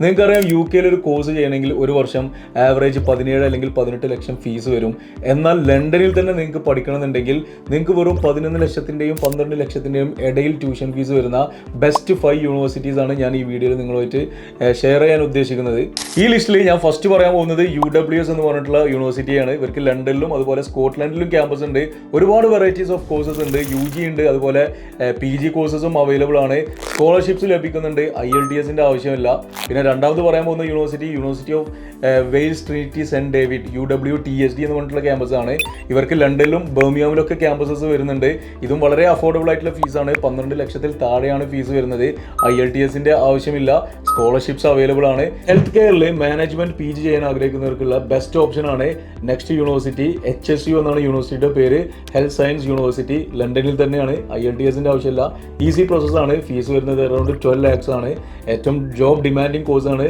നിങ്ങൾക്കറിയാം യു കെയിൽ ഒരു കോഴ്സ് ചെയ്യണമെങ്കിൽ ഒരു വർഷം ആവറേജ് പതിനേഴ് അല്ലെങ്കിൽ പതിനെട്ട് ലക്ഷം ഫീസ് വരും. എന്നാൽ ലണ്ടനിൽ തന്നെ നിങ്ങൾക്ക് പഠിക്കണമെന്നുണ്ടെങ്കിൽ നിങ്ങൾക്ക് വെറും പതിനൊന്ന് ലക്ഷത്തിന്റെയും പന്ത്രണ്ട് ലക്ഷത്തിന്റെയും ഇടയിൽ ട്യൂഷൻ ഫീസ് വരുന്ന ബെസ്റ്റ് ഫൈവ് യൂണിവേഴ്സിറ്റീസ് ആണ് ഞാൻ ഈ വീഡിയോയിൽ നിങ്ങളുമായിട്ട് ഷെയർ ചെയ്യാൻ ഉദ്ദേശിക്കുന്നത്. ഈ ലിസ്റ്റിൽ ഞാൻ ഫസ്റ്റ് പറയാൻ പോകുന്നത് യു ഡബ്ല്യു എസ് എന്ന് പറഞ്ഞിട്ടുള്ള യൂണിവേഴ്സിറ്റിയാണ് ഇവർക്ക് ലണ്ടനിലും അതുപോലെ സ്കോട്ട്ലൻഡിലും ക്യാമ്പസ് ഉണ്ട്. ഒരുപാട് വെറൈറ്റീസ് ഓഫ് കോഴ്സസ് ഉണ്ട്. യു ജി ഉണ്ട് അതുപോലെ പി ജി കോഴ്സസും അവൈലബിൾ ആണ്. സ്കോളർഷിപ്സ് ലഭിക്കുന്നുണ്ട്. ഐ എൽ ടി എസിന്റെ ആവശ്യമില്ല. പിന്നെ രണ്ടാമത് പറയാൻ പോകുന്ന university university of Wales Trinity Saint David U W T S D എന്ന് പറഞ്ഞിട്ടുള്ള ക്യാമ്പസാണ് ഇവർക്ക് ലണ്ടനിലും ബർമിയാമിലൊക്കെ ക്യാമ്പസസ് വരുന്നുണ്ട്. ഇതും വളരെ അഫോർഡബിൾ ആയിട്ടുള്ള ഫീസാണ് പന്ത്രണ്ട് ലക്ഷത്തിൽ താഴെയാണ് ഫീസ് വരുന്നത്. ഐ എൽ ടി എസിന്റെ ആവശ്യമില്ല. സ്കോളർഷിപ്സ് അവൈലബിൾ ആണ്. ഹെൽത്ത് കെയറിൽ മാനേജ്മെന്റ് പി ജി ചെയ്യാൻ ആഗ്രഹിക്കുന്നവർക്കുള്ള ബെസ്റ്റ് ഓപ്ഷൻ ആണ്. Next university H S U എന്നാണ് യൂണിവേഴ്സിറ്റിയുടെ പേര്. ഹെൽത്ത് സയൻസ് യൂണിവേഴ്സിറ്റി ലണ്ടനിൽ തന്നെയാണ്. ഐ എൽ ടി എസിന്റെ ആവശ്യമില്ല. ഈസി പ്രോസസ്സാണ് ഫീസ് വരുന്നത് അറൗണ്ട് ട്വൽവ് ലാക്സ് ആണ്. ഏറ്റവും ജോബ് ഡിമാൻഡിങ് കോഴ്സാണ്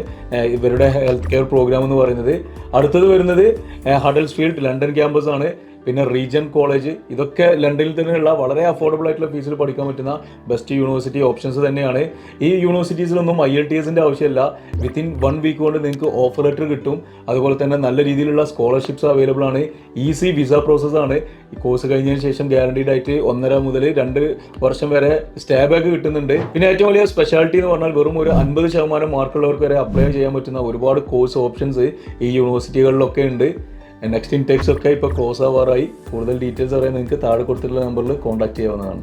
ഇവരുടെ ഹെൽത്ത് കെയർ പ്രോഗ്രാം എന്ന് പറയുന്നത്. അടുത്തത് വരുന്നത് ഹഡൽസ് ഫീൽഡ് ലണ്ടൻ ആണ്. പിന്നെ റീജൻ കോളേജ് ഇതൊക്കെ ലണ്ടനിൽ തന്നെയുള്ള വളരെ അഫോർഡബിൾ ആയിട്ടുള്ള ഫീസിൽ പഠിക്കാൻ പറ്റുന്ന ബെസ്റ്റ് യൂണിവേഴ്സിറ്റി ഓപ്ഷൻസ് തന്നെയാണ്. ഈ യൂണിവേഴ്സിറ്റീസിലൊന്നും ഐ എൽ ടി എസിന്റെ ആവശ്യമില്ല. വിത്തിൻ വൺ വീക്ക് കൊണ്ട് നിങ്ങൾക്ക് ഓഫർ ലെറ്റർ കിട്ടും. അതുപോലെ തന്നെ നല്ല രീതിയിലുള്ള സ്കോളർഷിപ്സ് അവൈലബിൾ ആണ്. ഈസി വിസ പ്രോസസ്സാണ് ഈ കോഴ്സ് കഴിഞ്ഞതിന് ശേഷം ഗ്യാരണ്ടീഡ് ആയിട്ട് ഒന്നര മുതൽ രണ്ട് വർഷം വരെ സ്റ്റേ ബാക്ക് കിട്ടുന്നുണ്ട്. പിന്നെ ഏറ്റവും വലിയ സ്പെഷ്യാലിറ്റി എന്ന് പറഞ്ഞാൽ വെറും ഒരു അൻപത് ശതമാനം മാർക്കുള്ളവർക്ക് വരെ അപ്ലൈ ചെയ്യാൻ പറ്റുന്ന ഒരുപാട് കോഴ്സ് ഓപ്ഷൻസ് ഈ യൂണിവേഴ്സിറ്റികളിലൊക്കെ ഉണ്ട്. നെക്സ്റ്റ് ഇൻടേക്സ് ഒക്കെ ഇപ്പോൾ ക്ലോസ് ആവാറായി കൂടുതൽ ഡീറ്റെയിൽസ് അറിയാൻ നിങ്ങൾക്ക് താഴെ കൊടുത്തിട്ടുള്ള നമ്പറിൽ കോൺടാക്ട് ചെയ്യാവുന്നതാണ്.